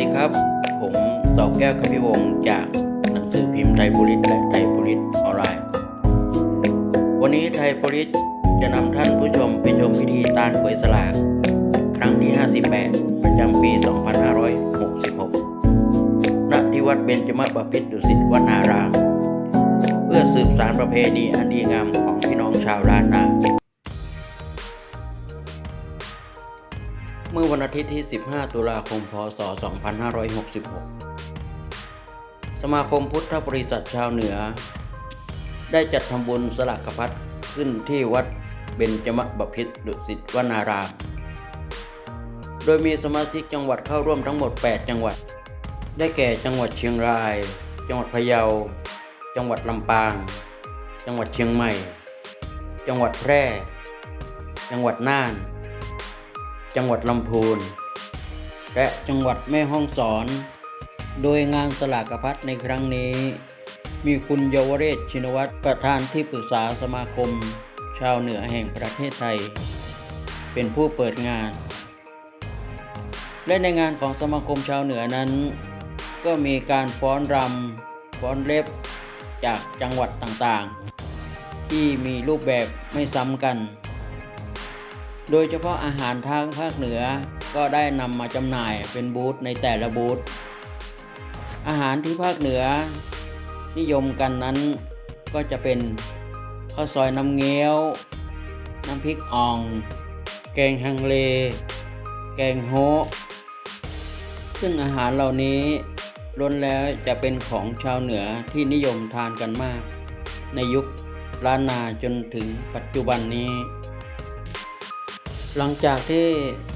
ดีครับ ผมเสาแก้วคพิวงศ์จากหนังสือพิมพ์ไทยโพลิสและไทยโพลิสออนไลน์ วันนี้ไทยโพลิสจะนำท่านผู้ชมไปชมพิธีตานหวยสลาก ครั้งที่ 58 ประจำปี 2566 ณ ที่วัดเบญจมบพิตรดุสิตวนาราม เพื่อสืบสารประเพณีอันดีงามของพี่น้องชาวล้านนา เมื่อวันอาทิตย์ที่ 15 ตุลาคม พศ 2566 สมาคมพุทธบริษัทชาวเหนือ ได้จัดทำบุญสลากพัดขึ้นที่วัดเบญจมบพิตรดุสิตวนาราม โดยมีสมาชิกจังหวัดเข้าร่วมทั้งหมด 8 จังหวัด ได้แก่จังหวัดเชียงราย จังหวัดพะเยา จังหวัดลำปาง จังหวัดเชียงใหม่ จังหวัดแพร่ จังหวัดน่าน จังหวัดลำพูน และจังหวัดแม่ฮ่องสอน โดยงานสลากพัดในครั้งนี้ มีคุณเยาวเรศชินวัตรประธานที่ปรึกษาสมาคม ชาวเหนือแห่งประเทศไทย เป็นผู้เปิดงาน และในงานของสมาคมชาวเหนือนั้น ก็มีการฟ้อนรำฟ้อนเล็บจากจังหวัดต่างๆ ที่มีรูปแบบไม่ซ้ำกัน โดยเฉพาะอาหารทางภาคเหนือก็ได้นำมาจำหน่ายเป็นบูธในแต่ละบูธอาหารที่ภาคเหนือ นิยมกันนั้นก็จะเป็นข้าวซอยน้ำเงี้ยว น้ำพริกอ่อง แกงฮังเล แกงโฮซึ่งอาหารเหล่านี้ล้วนแล้วจะเป็นของชาวเหนือที่นิยมทานกันมาก ในยุคล้านนาจนถึงปัจจุบันนี้ หลังจากที่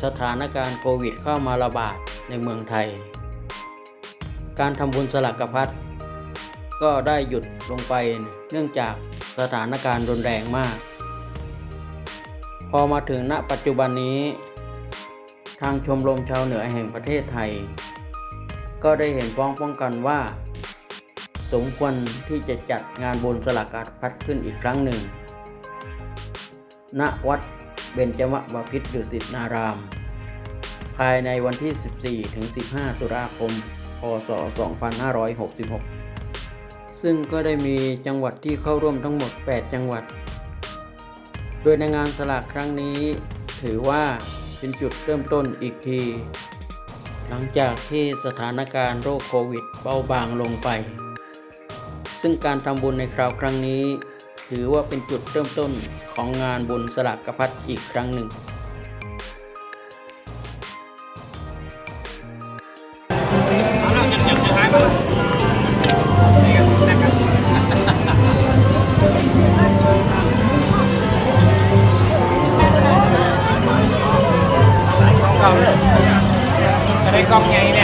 สถานการณ์โควิดเข้ามาระบาดในเมืองไทย การทำบุญสลักกพัดก็ได้หยุดลงไปเนื่องจากสถานการณ์รุนแรงมาก พอมาถึงณปัจจุบันนี้ ทางชมรมชาวเหนือแห่งประเทศไทย ก็ได้เห็นพ้องป้องกันว่า สมควรที่จะจัดงานบุญสลักกพัดขึ้นอีกครั้งหนึ่ง ณวัด เบญจมบพิตรดุสิตนาราม ภายในวันที่ 14 ถึง 15 ตุลาคม พศ 2566 ซึ่งก็ได้มีจังหวัดที่เข้าร่วมทั้งหมด 8 จังหวัด โดยในงานสลากครั้งนี้ ถือว่าเป็นจุดเริ่มต้นอีกที หลังจากที่สถานการณ์โรคโควิดเบาบางลงไป ซึ่งการทำบุญในคราวครั้งนี้ ถือว่าเป็นจุดเริ่มต้นของงานบุญสลากกระพัดอีกครั้งหนึ่งกล้องจะได้กล้องไงเนี่ย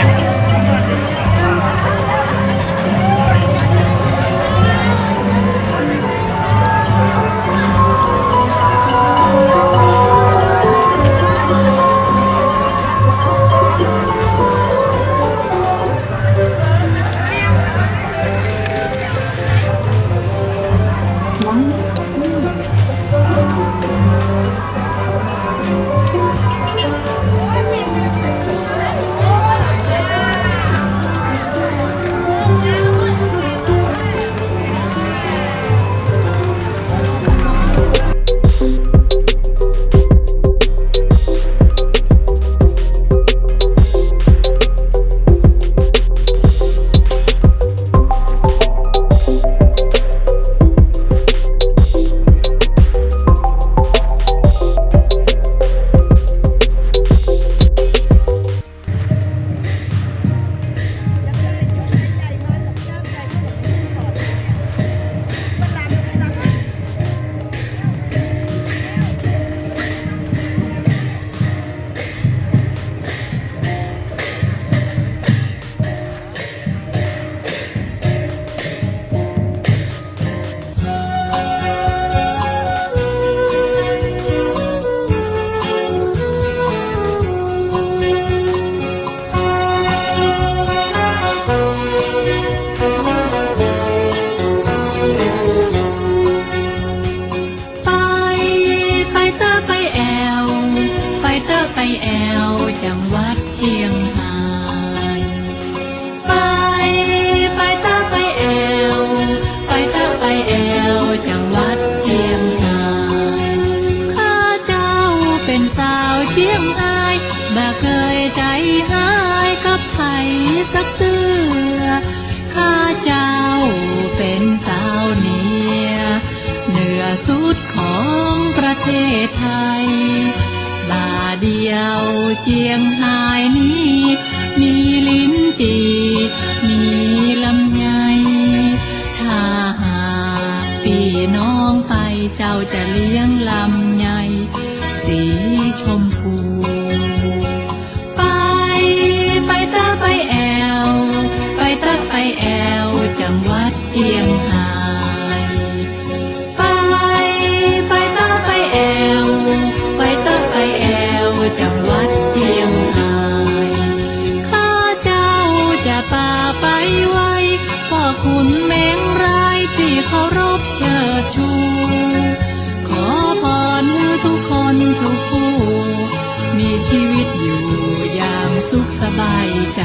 เนีย เหนือสุดของประเทศไทย บาเดียวเจียงหายนี้ มีลิ้นจี มีลำไยถ้าหากพี่น้องไปเจ้าจะเลี้ยงลำไยสีชมพู คุณแมงรายที่เคารพเชิดชู ขอพรให้ทุกคนทุกผู้ มีชีวิตอยู่อย่างสุขสบายใจ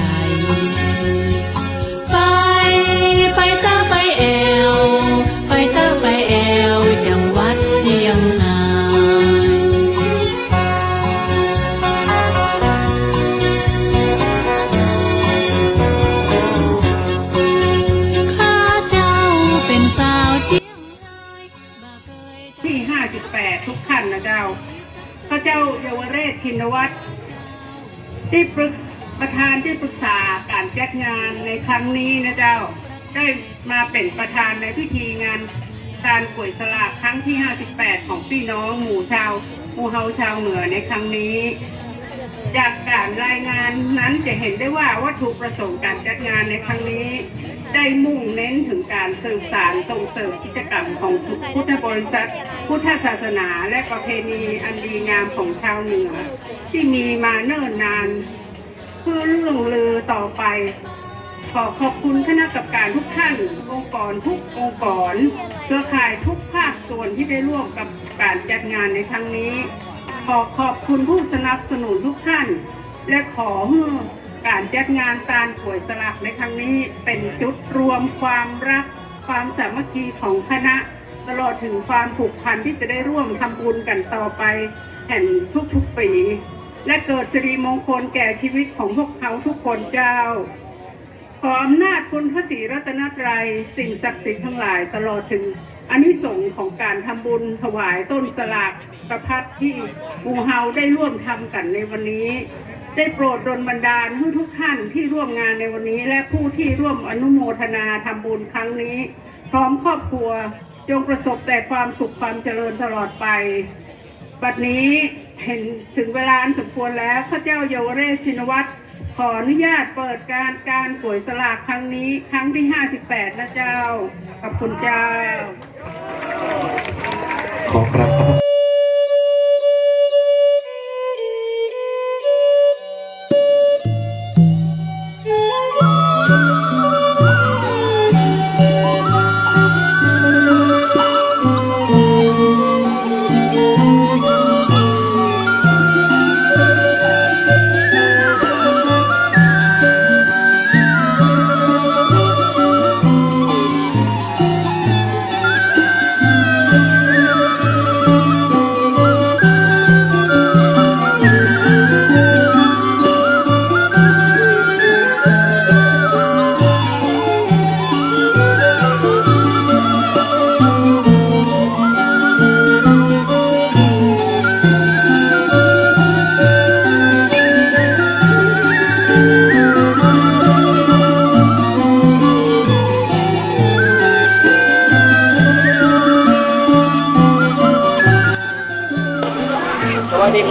ที่ปรึกประธานที่ปรึกษาการจัดงานในครั้งนี้นะเจ้า ได้มาเป็นประธานในพิธีงานการป่วยสลากครั้งที่ 58 ของพี่น้องหมู่ชาวหมู่เฮาชาวเหนือในครั้งนี้ จากการรายงานนั้นจะเห็นได้ว่าวัตถุประสงค์การจัดงานในครั้งนี้ ได้มุ่งเน้นถึงการสืบสานส่งเสริมกิจกรรมของพุทธบริษัท พุทธศาสนาและประเพณีอันดีงามของชาวเหนือ ที่มีมาเนิ่นนาน เพื่อเรื่องลือต่อไป ขอขอบคุณคณะกรรมการทุกท่าน องค์กรทุกองค์กรเครือข่ายทุกภาคส่วนที่ได้ร่วมกับการจัดงานในครั้งนี้ ขอขอบคุณผู้สนับสนุนทุกท่าน และขอให้การจัดงานตาลป่วยสลักในครั้งนี้เป็นจุดรวมความรัก ความสามัคคีของคณะ ตลอดถึงความผูกพันที่จะได้ร่วมทำบุญกันต่อไป แห่งทุกๆปี และเกิดสิริมงคลแก่ชีวิตของพวกเขาทุกคนเจ้าขออำนาจคุณพระศรีรัตนตรัยสิ่งศักดิ์สิทธิ์ทั้งหลายตลอดถึงอานิสงส์ของการทำบุญถวายต้นสลาก ประพัดที่หมูเฮาได้ร่วมทำกันในวันนี้ ได้โปรดดลบันดาลให้ทุกท่านที่ร่วมงานในวันนี้ และผู้ที่ร่วมอนุโมทนาทำบุญครั้งนี้ พร้อมครอบครัวจงประสบแต่ความสุขความเจริญตลอดไปบัดนี้เห็นถึงเวลาอันสมควรแล้วข้าเจ้าเยาวเรศชินวัตรขออนุญาตเปิดการการป่วยสลากครั้งนี้ ครั้งที่ 58 นะเจ้า ขอบคุณเจ้า ขอกราบ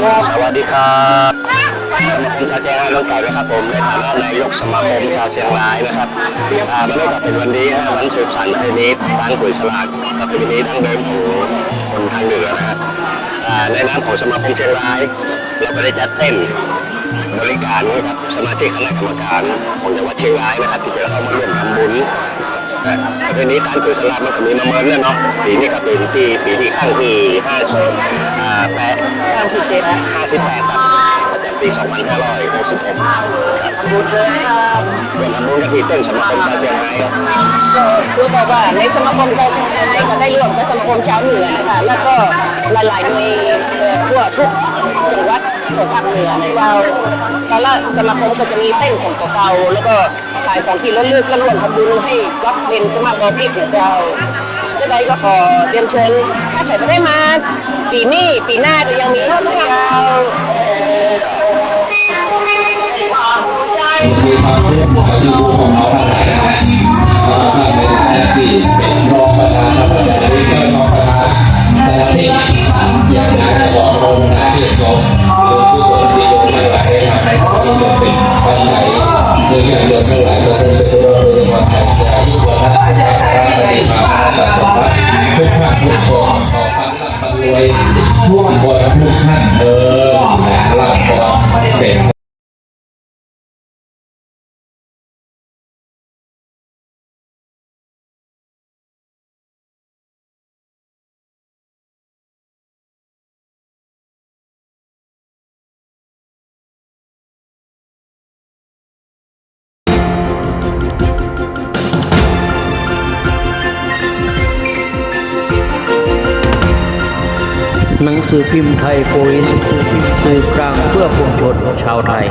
ครับสวัสดีครับผมชาวเชียงรายลงไก่นะครับผมในฐานะนายกสมาคมชาวเชียงรายนะครับอ่ามันก็เป็นวันนี้นะวันสืบสานประเพณีการขุยสลากประเพณีดั้งเดิมของคนทางเหนือนะครับในนามของสมาคมเชียงรายเราก็ได้จัดเต้นบริการนะครับสมาชิกคณะกรรมการของจังหวัดเชียงรายนะครับที่จะเข้ามาร่วมทำบุญ ประเพณีการถือสลากมันก็มีมาเมินแล้วเนาะปีนี้ก็เป็นที่ปีที่ข้างที่ห้าสิบแปดห้าสิบเจ็ดห้าสิบแปดครับประจำปีปี2566ครับทำบุญด้วยครับส่วนทำบุญกับที่ต้นสมาคมชาวเชียงรายครับคือแบบว่าในสมาคมชาวเชียงรายก็ได้ร่วมกับสมาคมชาวเหนือนะคะแล้วก็หลายๆหน่วยทั่วทุกจังหวัดของภาคเหนือในเราแต่ละสมาคมก็จะมีเต้นของตัวเราแล้วก็ ขายของที่ระลึกก็ร่วมทำบุญให้วัดเพ็ญสมาคมที่ของเราจะได้ก็ขอเรียนเชิญถ้าใครไม่ได้มาปีนี้ปีหน้าก็ยังมีให้เราคือความเคลื่อนไหวที่ดูของเราหลายนะ ยุวัฒนธรรมการปฏิมาตัดสมบัติทุกท่านทุกคนขอความร่ำรวยทั่วบนทุกท่านเออและร่ำรวยเป็ หนังสือพิมพ์ไทยโพลิสสื่อกลางเพื่อปวงชนชาวไทย